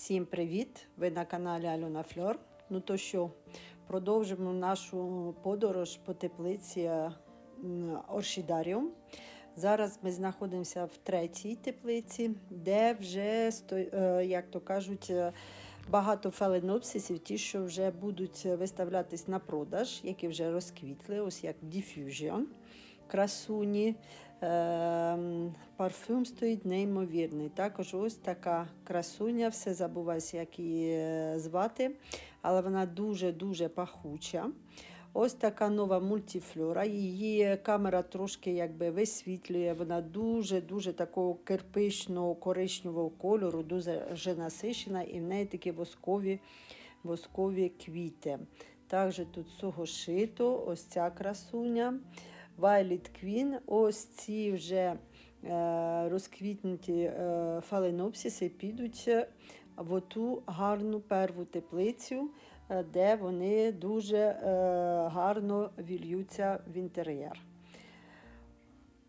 Всім привіт! Ви на каналі Альона Фльор. Ну то що, продовжимо нашу подорож по теплиці е, Оршідаріум. Зараз ми знаходимося в третій теплиці, де вже, е, як то кажуть, е, багато фаленопсисів, ті, що вже будуть виставлятись на продаж, які вже розквітли, ось як Diffusion, красуні. Ем, Парфюм стоїть неймовірний. Також ось така красуня, все забуваюся, як її е, звати, але вона дуже-дуже пахуча. Ось така нова мультифлора. Її камера трошки якби висвітлює. Вона дуже-дуже такого кирпичного коричневого кольору, дуже насичена, і в неї такі воскові, воскові квіти. Також тут сугошито, ось ця красуня. Violet Queen, ось ці вже е, розквітнуті е, фаленопсиси підуть в оту гарну перву теплицю, е, де вони дуже гарно вільються в інтер'єр.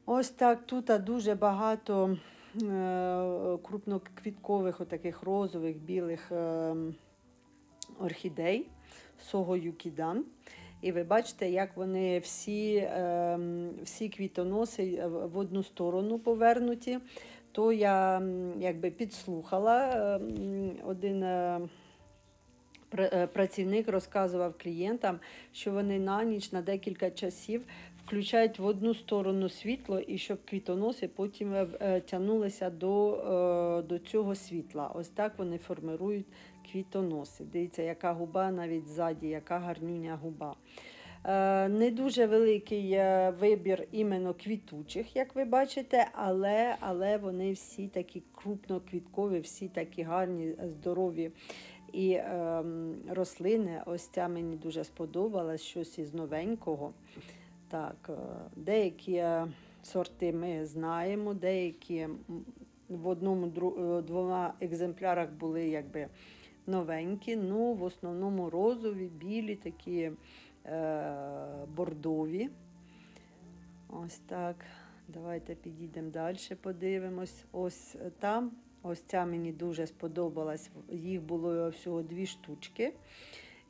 Ось так тут дуже багато крупноквіткових, отаких розових, білих е, орхідей, сого юкідан. І ви бачите, як вони всі, ем, всі квітоноси в одну сторону повернуті. То я якби підслухала ем, один. е, е, Працівник розказував клієнтам, що вони на ніч на декілька часів включають в одну сторону світло, і щоб квітоноси потім е, е, тягнулися до, е, до цього світла. Ось так вони формирують квітоноси. Дивіться, яка губа навіть ззаді, яка гарнюня губа. Е, Не дуже великий е, вибір іменно квітучих, як ви бачите, але, але вони всі такі крупноквіткові, всі такі гарні, здорові. І ем, рослини, ось ця мені дуже сподобалась, щось із новенького. Так, е, деякі е, сорти ми знаємо, деякі в одному е, двома екземплярах були якби новенькі, ну в основному розові, білі, такі е, бордові. Ось так. Давайте підійдемо далі, подивимось. Ось там, ось ця мені дуже сподобалась. Їх було всього дві штучки.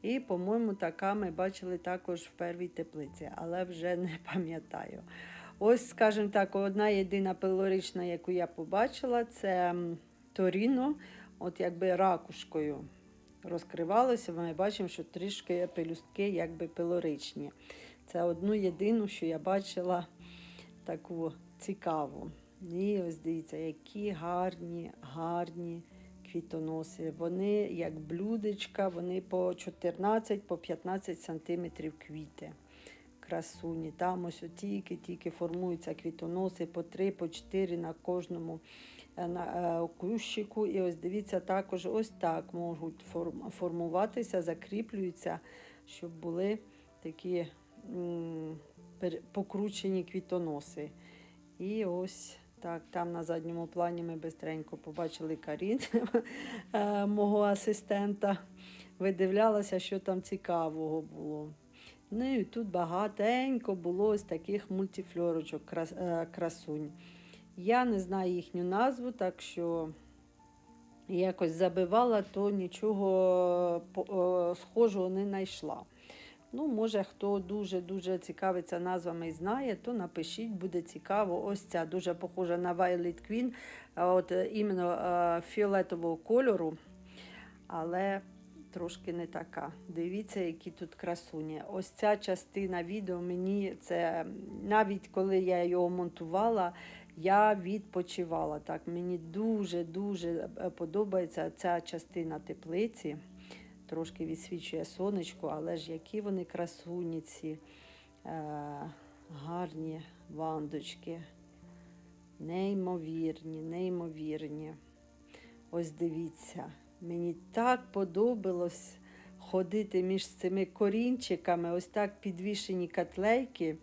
І, по-моєму, така ми бачили також в первій теплиці, але вже не пам'ятаю. Ось, скажімо так, одна єдина пилорична, яку я побачила, це Торіно, от якби ракушкою розкривалося. Ми бачимо, що трішки пелюстки якби пилоричні. Це одну єдину, що я бачила таку цікаву. І ось дивіться, які гарні, гарні квітоноси. Вони як блюдечка, вони по 14 по 15 сантиметрів квіти. Красуні. Там ось тільки-тільки формуються квітоноси по 3, по 4 на кожному е, на, е, кущику. І ось дивіться, також ось так можуть формуватися, закріплюються, щоб були такі покручені квітоноси. І ось так, там на задньому плані ми бистренько побачили Карін, е, мого асистента. Видивлялася, що там цікавого було. Ну і тут багатенько було ось таких мультифльорочок, е, красунь. Я не знаю їхню назву, так що якось забивала, то нічого е, схожого не знайшла. Ну, може, хто дуже-дуже цікавиться назвами і знає, то напишіть, буде цікаво. Ось ця дуже похожа на Violet Queen, от е, іменно е, фіолетового кольору, але трошки не така. Дивіться, які тут красуні. Ось ця частина відео мені це навіть коли я його монтувала, я відпочивала. Так, мені дуже-дуже е, подобається ця частина теплиці трошки відсвічує сонечко, але ж які вони красуні ці е, гарні вандочки. Неймовірні, неймовірні. Ось дивіться, мені так подобалось ходити між цими корінчиками, ось так підвішені котлейки,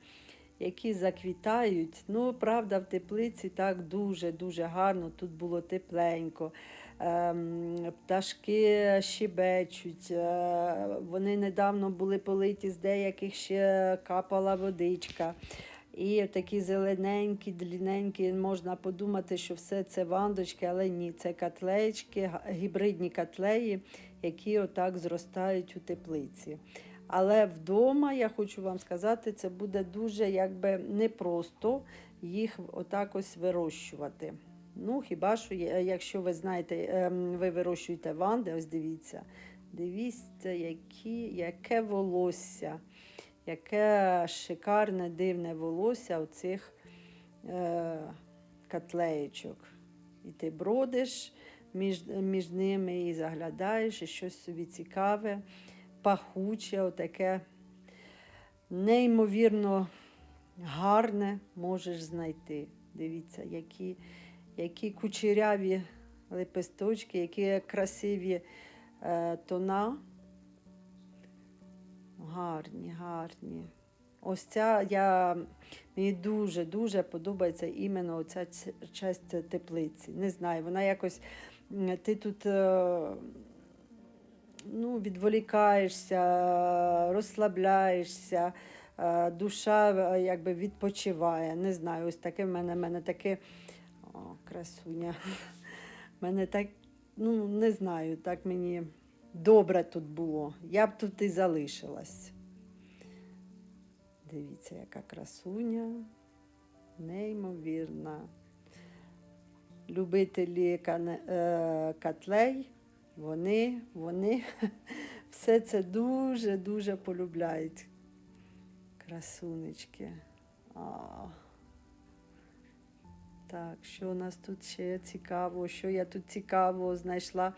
які заквітають. Ну, правда, в теплиці так дуже-дуже гарно, тут було тепленько. Ем, пташки щебечуть, е, вони недавно були политі, з деяких ще капала водичка. І такі зелененькі, длінненькі, можна подумати, що все це вандочки, але ні, це котлеєчки, гібридні котлеї, які отак зростають у теплиці. Але вдома, я хочу вам сказати, це буде дуже якби непросто їх отак ось вирощувати. Ну, хіба що, якщо ви знаєте, ем, ви вирощуєте ванди, ось дивіться. Дивіться, які, яке волосся, яке шикарне, дивне волосся оцих е, котлеєчок. І ти бродиш між, між ними і заглядаєш, і щось собі цікаве, пахуче, отаке неймовірно гарне можеш знайти. Дивіться, які, які кучеряві лепесточки, які красиві е, тона. Гарні, гарні. Ось ця я, мені дуже-дуже подобається іменно оця ц- часть теплиці. Не знаю, вона якось ти тут е, ну, відволікаєшся, розслабляєшся, е, душа е, якби відпочиває. Не знаю, ось таке в мене, в мене таке о, красуня. В мене так, ну не знаю, так мені добре тут було. Я б тут і залишилась. Дивіться, яка красуня, неймовірна. Любителі е, котлей, вони, вони все це дуже-дуже полюбляють. Красунечки. А. Так, що у нас тут ще цікаво, що я тут цікаво знайшла.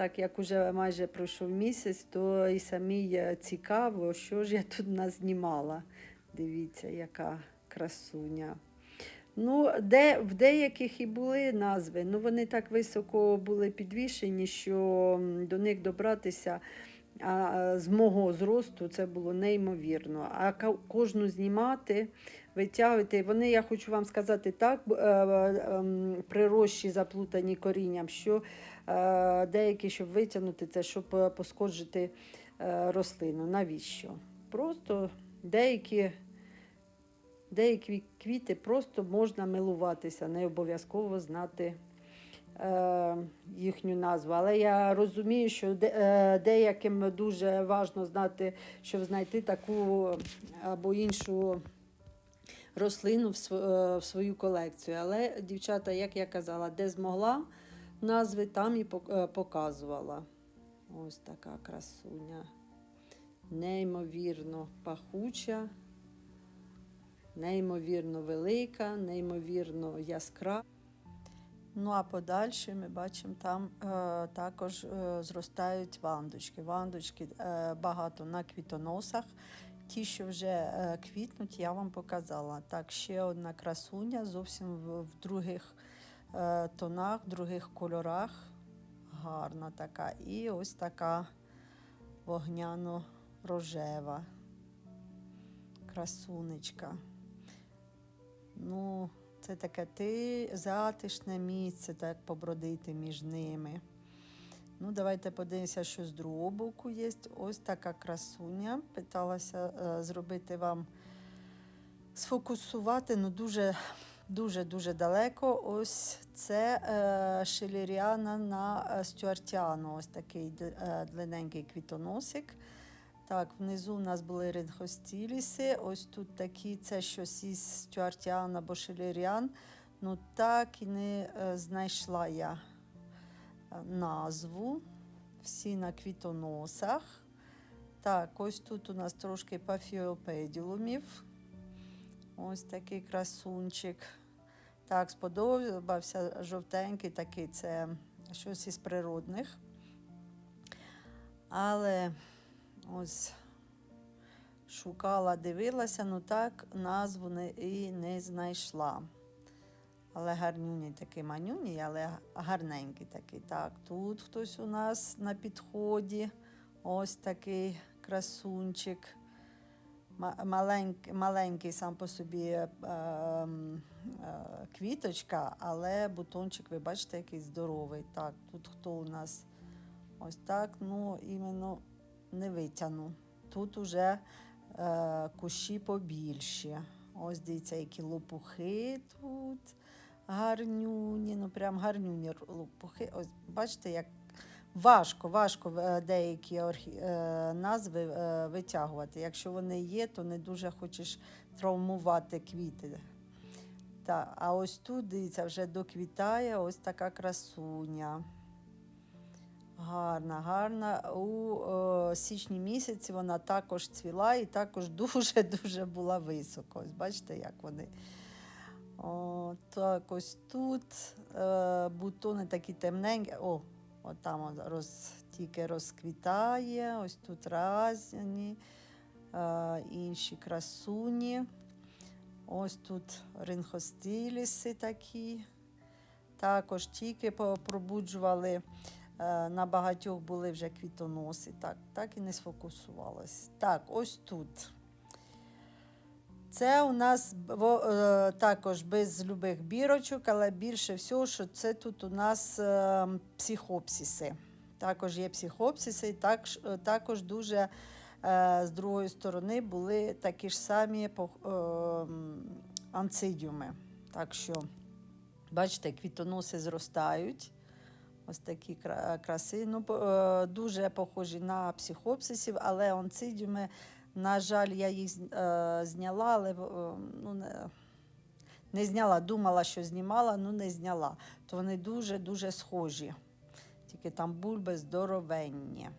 Так як уже майже пройшов місяць, то і самій цікаво, що ж я тут назнімала. Дивіться, яка красуня. Ну, де, в деяких і були назви, ну вони так високо були підвішені, що до них добратися а, з мого зросту це було неймовірно. А кожну знімати, витягувати. Вони, я хочу вам сказати, так е, е, ем, прирощі заплутані корінням, що деякі, щоб витягнути це, щоб е, поскоджити е, рослину. Навіщо? Просто деякі. Деякі квіти просто можна милуватися, не обов'язково знати е, їхню назву. Але я розумію, що е, деяким дуже важливо знати, щоб знайти таку або іншу рослину е, в свою колекцію. Але дівчата, як я казала, де змогла назви, там і е, показувала. Ось така красуня. Неймовірно пахуча неймовірно велика, неймовірно яскрава. Ну а подальше ми бачимо, там е, також е, зростають вандочки. Вандочки е, багато на квітоносах. Ті, що вже е, квітнуть, я вам показала. Так, ще одна красуня, зовсім в, в других тонах, в других кольорах. Гарна така. І ось така вогняно-рожева красунечка. Ну, це таке ти затишне місце, так побродити між ними. Ну, давайте подивимося, що з другого боку є. Ось така красуня. Питалася е, зробити вам сфокусувати, ну дуже дуже дуже далеко. Ось це е, шелеріана на е, стюартіану. Ось такий е, длинненький квітоносик. Так, внизу у нас були ринхостіліси. Ось тут такі, це щось із стюартіан або шелеріан. Ну так і не е, знайшла я е, назву. Всі на квітоносах. Так, ось тут у нас трошки пафіопеділумів. Ось такий красунчик. Так, сподобався жовтенький такий, це щось із природних. Але ось шукала, дивилася, ну так назву не, і не знайшла. Але гарнюні такі манюні, але гарненькі такі. Так, тут хтось у нас на підході. Ось такий красунчик. Ма- Маленький, маленький сам по собі е, ем, е, квіточка, але бутончик, ви бачите, який здоровий. Так, тут хто у нас ось так, ну іменно не витягну. Тут уже е, кущі побільші. Ось дивіться, які лопухи тут. Гарнюні, ну прям гарнюні лопухи. Ось бачите, як важко, важко е, деякі е, назви е, витягувати. Якщо вони є, то не дуже хочеш травмувати квіти. Та, а ось тут, дивіться, вже доквітає ось така красуня. Гарна, гарна. У е, січні місяці вона також цвіла і також дуже-дуже була високо. Ось бачите, як вони. О, так, ось тут е, бутони такі темненькі. О, от там роз, тільки розквітає, ось тут разні, е, інші красуні. Ось тут ринхостиліси такі. Також тільки пробуджували. Е, На багатьох були вже квітоноси. Так, так і не сфокусувалось. Так, ось тут. Це у нас е, також без любих бірочок, але більше всього, що це тут у нас е, психопсиси. Також є психопсиси, і е, також дуже з другої сторони були такі ж самі анцидіуми. Так що, бачите, квітоноси зростають. Ось такі краси. Ну, дуже похожі на психопсисів, але онцидіуми, на жаль, я їх е, зняла, але е, ну, не, не зняла. Думала, що знімала, ну не зняла. То вони дуже-дуже схожі. Тільки там бульби здоровенні.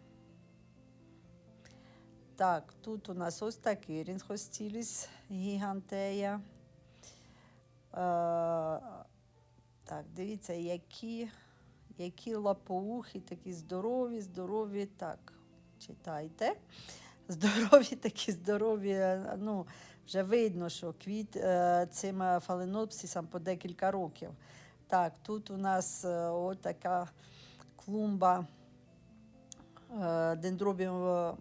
Так, тут у нас ось такий рінхостіліс гігантея. Е, так, дивіться, які, які лапоухи, такі здорові, здорові. Так, читайте. Здорові, такі здорові. е, Ну, вже видно, що квіт е, цим е, фаленопсисам по декілька років. Так, тут у нас така клумба дендробіум е,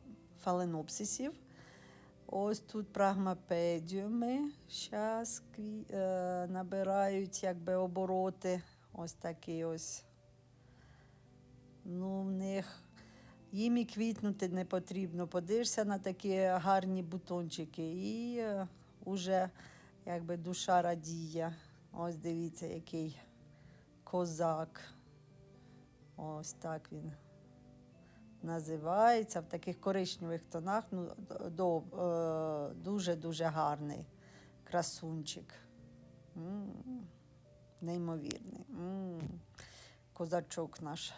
фаленопсисів. Ось тут прагмапедіуми. Зараз набирають якби обороти. Ось такі ось. Ну, в них їм і квітнути не потрібно. Подивишся на такі гарні бутончики і е, уже якби душа радіє. Ось дивіться, який козак. Ось так він називається в таких коричневих тонах. Ну, е, дуже-дуже гарний красунчик. М, Неймовірний. М, Козачок наш.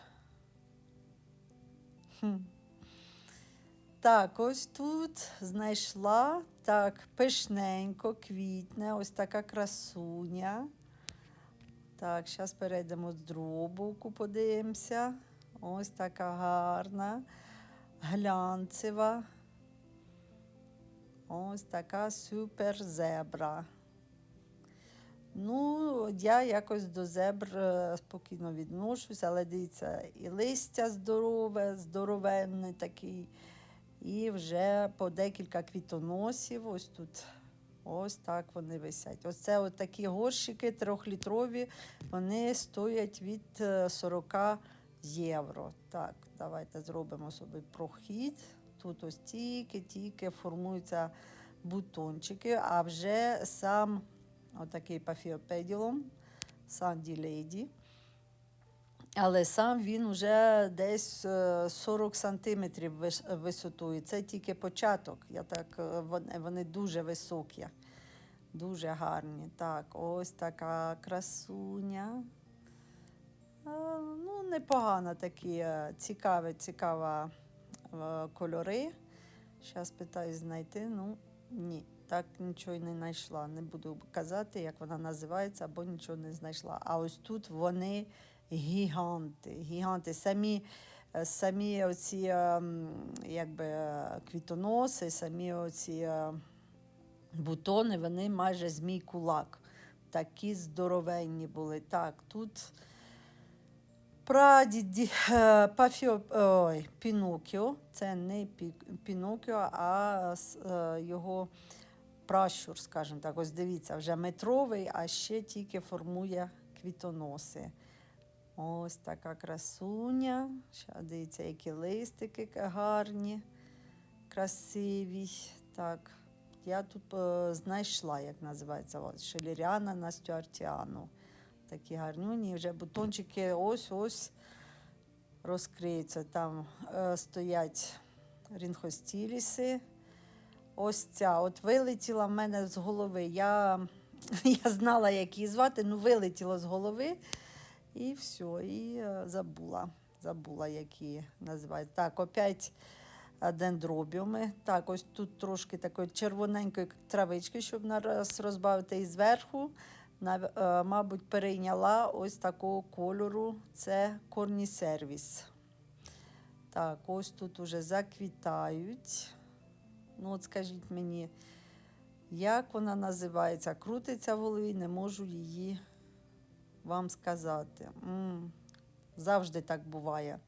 Так, ось тут знайшла так пишненько, квітне, ось така красуня. Так, зараз перейдемо з другого боку, подивимося. Ось така гарна, глянцева. Ось така супер зебра. Ну, я якось до зебр е, спокійно відношусь, але дивіться, і листя здорове, здоровенний такий, і вже по декілька квітоносів. Ось тут. Ось так вони висять. Оце от такі горщики трьохлітрові, вони стоять від е, 40 євро. Так, давайте зробимо собі прохід. Тут ось тільки-тільки формуються бутончики, а вже сам отакий пафіопеділом, Санді Лейді. Але сам він вже десь е, 40 сантиметрів вис- висотою. Це тільки початок. Я так, е, вони, дуже високі, дуже гарні. Так, ось така красуня. Е, Ну, непогано такі е, цікаві, цікава е, кольори. Зараз питаюсь знайти. Ну, ні, так нічого й не знайшла. Не буду казати, як вона називається, або нічого не знайшла. А ось тут вони гіганти. Гіганти. Самі, самі оці е, якби, е, квітоноси, самі оці е, бутони, вони майже з мій кулак. Такі здоровенні були. Так, тут прадіді Пафіо, ой, Пінокіо. Це не Пі- Пінокіо, а його пращур, скажімо так. Ось дивіться, вже метровий, а ще тільки формує квітоноси. Ось така красуня. Ще дивіться, які листики гарні, красиві. Так. я тут е, знайшла, як називається, ось, шеліряна на стюартіану. Такі гарнюні, вже бутончики ось-ось розкриються. Там е, стоять рінхостіліси. Ось ця от вилетіла в мене з голови. Я, я знала, як її звати, ну вилетіло з голови. І все, і е, забула. Забула, як її називають. Так, опять е, дендробіуми. Так, ось тут трошки такої червоненької травички, щоб нараз розбавити і зверху. е, Мабуть, перейняла ось такого кольору. Це корнісервіс. Так, ось тут уже заквітають. Ну, от скажіть мені, як вона називається? Крутиться в голові, не можу її вам сказати. м завжди так буває.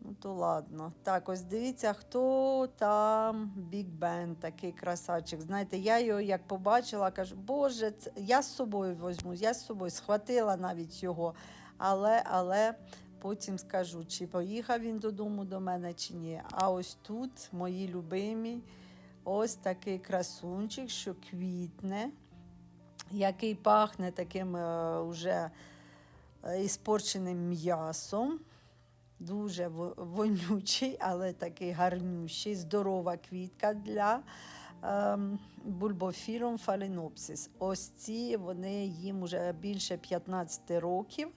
Ну, то ладно. Так, ось дивіться, хто там Біг Бен, такий красавчик. Знаєте, я його як побачила, кажу, Боже, це... я з собою візьму, я з собою схватила навіть його. Але, але потім скажу, чи поїхав він додому до мене, чи ні. А ось тут мої любимі, ось такий красунчик, що квітне, який пахне таким е, уже е, іспорченим м'ясом. Дуже вонючий, але такий гарнющий, здорова квітка для ем, бульбофілум фаленопсис. Ось ці вони їм вже більше 15 років.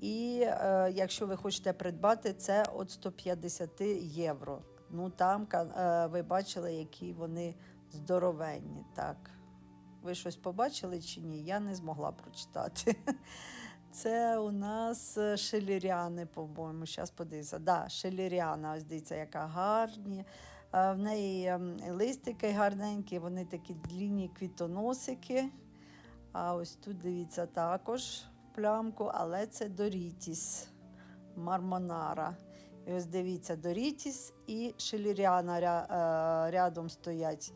І е, якщо ви хочете придбати, це від 150 євро. Ну там е, ви бачили, які вони здоровенні. Так. Ви щось побачили чи ні? Я не змогла прочитати. Це у нас е, шеліряни, по-моєму. Зараз подивися. Да, шеліряна, ось дивіться, яка гарні. Е, В неї ем, листики гарненькі, вони такі длінні квітоносики. А ось тут дивіться також плямку, але це Дорітіс Мармонара. І ось дивіться, Дорітіс і Шеліріана ря- е, рядом стоять.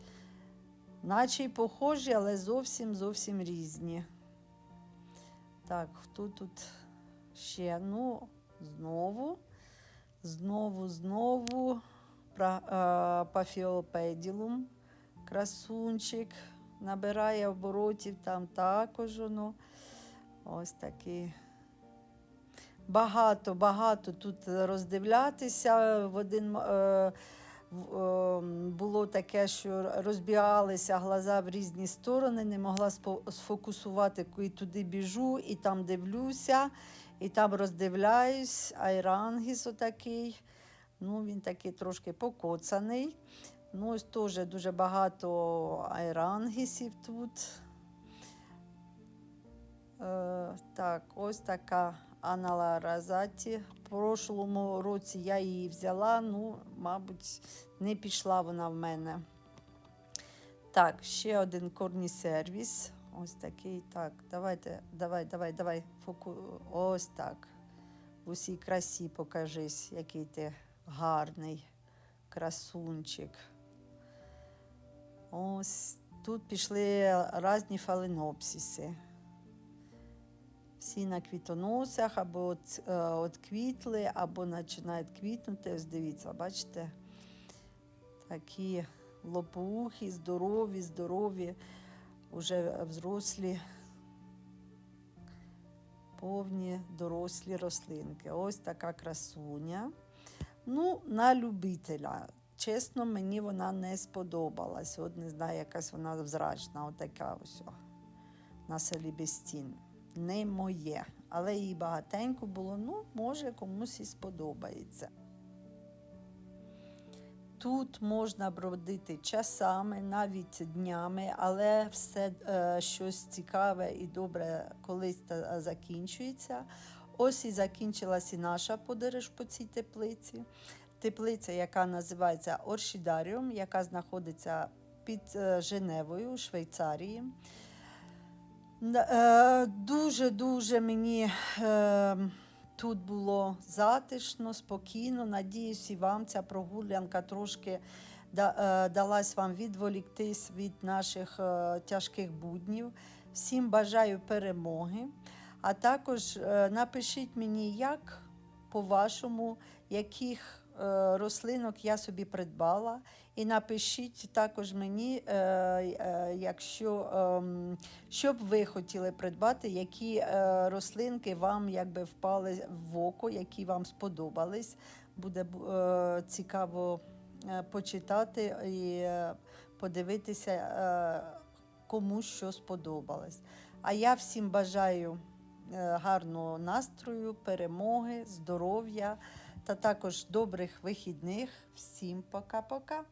Наче й похожі, але зовсім зовсім різні. Так, хто тут ще? Ну, знову, знову, знову е, Пафіопеділум. Красунчик. Набирає оборотів там також. Ну, ось такий. Багато, багато тут роздивлятися. В один е, було таке, що розбігалися глаза в різні сторони, не могла сфокусувати, коли туди біжу, і там дивлюся, і там роздивляюсь. Айрангіс отакий. Ну, він такий трошки покоцаний. Ну, ось теж дуже багато айрангісів тут. Е, так, ось така Анала Розаті. В прошлому році я її взяла, ну, мабуть, не пішла вона в мене. Так, ще один корнісервіс. Ось такий. Так, давайте, давай, давай, давай. Фоку... Ось так. В усій красі покажись, який ти гарний красунчик. Ось тут пішли різні фаленопсиси. Всі на квітоносах або от, е, от квітли, або починають квітнути. Ось дивіться, бачите? Такі лопоухі, здорові, здорові, вже взрослі, повні дорослі рослинки. Ось така красуня. Ну, на любителя. Чесно, мені вона не сподобалась. От не знаю, якась вона взрачна, отака ось. На селі Бестін. Не моє. Але її багатенько було, ну, може, комусь і сподобається. Тут можна бродити часами, навіть днями, але все е, щось цікаве і добре колись та закінчується. Ось і закінчилась і наша подорож по цій теплиці. Теплиця, яка називається Оршідаріум, яка знаходиться під е, Женевою Швейцарії. Е, Дуже-дуже мені е, тут було затишно, спокійно. Надіюсь, і вам ця прогулянка трошки е, далась вам відволіктись від наших тяжких буднів. Всім бажаю перемоги. А також напишіть мені, як по-вашому, яких рослинок я собі придбала. І напишіть також мені, е, е, якщо ем, що б ви хотіли придбати, які е, рослинки вам якби впали в око, які вам сподобались. Буде е, цікаво е, почитати і е, подивитися, е, кому що сподобалось. А я всім бажаю е, гарного настрою, перемоги, здоров'я та також добрих вихідних. Всім пока-пока.